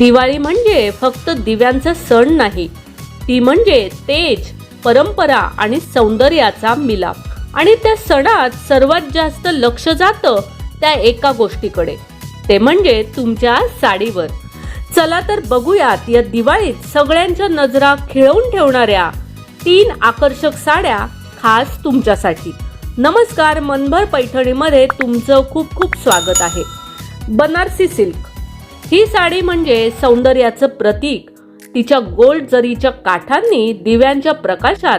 दिवाळी म्हणजे फक्त दिव्यांचा सण नाही ती म्हणजे तेज परंपरा आणि सौंदर्याचा मिलाप आणि त्या सणात सर्वात जास्त लक्ष जातं त्या एका गोष्टीकडे ते म्हणजे तुमच्या साडीवर. चला तर बघूयात या दिवाळीत सगळ्यांच्या नजरा खिळवून ठेवणाऱ्या तीन आकर्षक साड्या खास तुमच्यासाठी. नमस्कार मनभर पैठणीमध्ये तुमचं खूप खूप स्वागत आहे. बनारसी सिल्क. ही साडी म्हणजे सौंदर्याचं प्रतीक. तिच्या गोल्ड जरीच्या काठांनी दिव्यांच्या प्रकाशात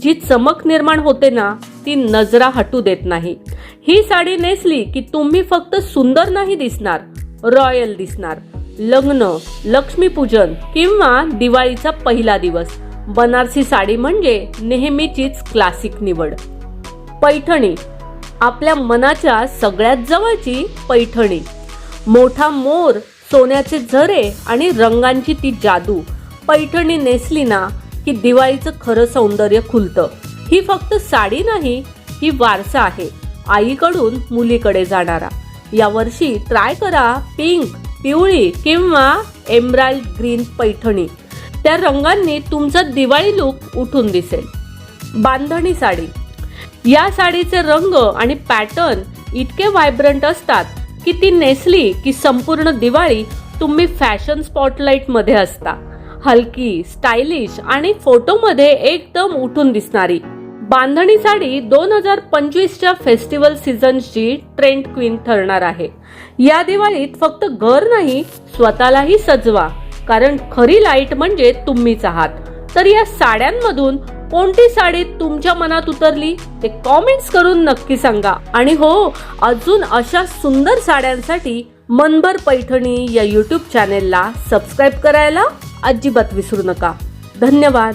जी चमक निर्माण होते ना ती नजरा हटू देत नाही. ही साडी नेसली की तुम्ही फक्त सुंदर नाही दिसणार रॉयल दिसणार. लग्न लक्ष्मीपूजन किंवा दिवाळीचा पहिला दिवस. बनारसी साडी म्हणजे नेहमीचीच क्लासिक निवड. पैठणी. आपल्या मनाच्या सगळ्यात जवळची पैठणी. मोठा मोर सोन्याचे झरे आणि रंगांची ती जादू. पैठणी नेसली ना की दिवाळीचं खरं सौंदर्य खुलतं. ही फक्त साडी नाही ही वारसा आहे. आईकडून मुलीकडे जाणारा. यावर्षी ट्राय करा पिंक पिवळी किंवा एम्ब्राल्ड ग्रीन पैठणी. त्या रंगांनी तुमचा दिवाळी लुक उठून दिसेल. बांधणी साडी. या साडीचे रंग आणि पॅटर्न इतके व्हायब्रंट असतात की ती नेसली की संपूर्ण दिवाळी तुम्ही फॅशन स्पॉटलाईटमध्ये असता. हलकी स्टायलिश आणि फोटोमध्ये एकदम उठून दिसणारी. बांधणी साडी दोन हजार पंचवीसच्या फेस्टिवल सीझनची ट्रेंड क्वीन ठरणार आहे. या दिवाळीत फक्त घर नाही स्वतःलाही सजवा. कारण खरी लाइट म्हणजे तुम्हीच आहात. तर या साड्यांमधून कोणती साडी तुमच्या मनात उतरली ते कॉमेंट्स करून नक्की सांगा. आणि हो अजून अशा सुंदर साड्यांसाठी मनभर पैठणी या यूट्यूब चॅनेलला सबस्क्राईब करायला अजिबात विसरू नका. धन्यवाद.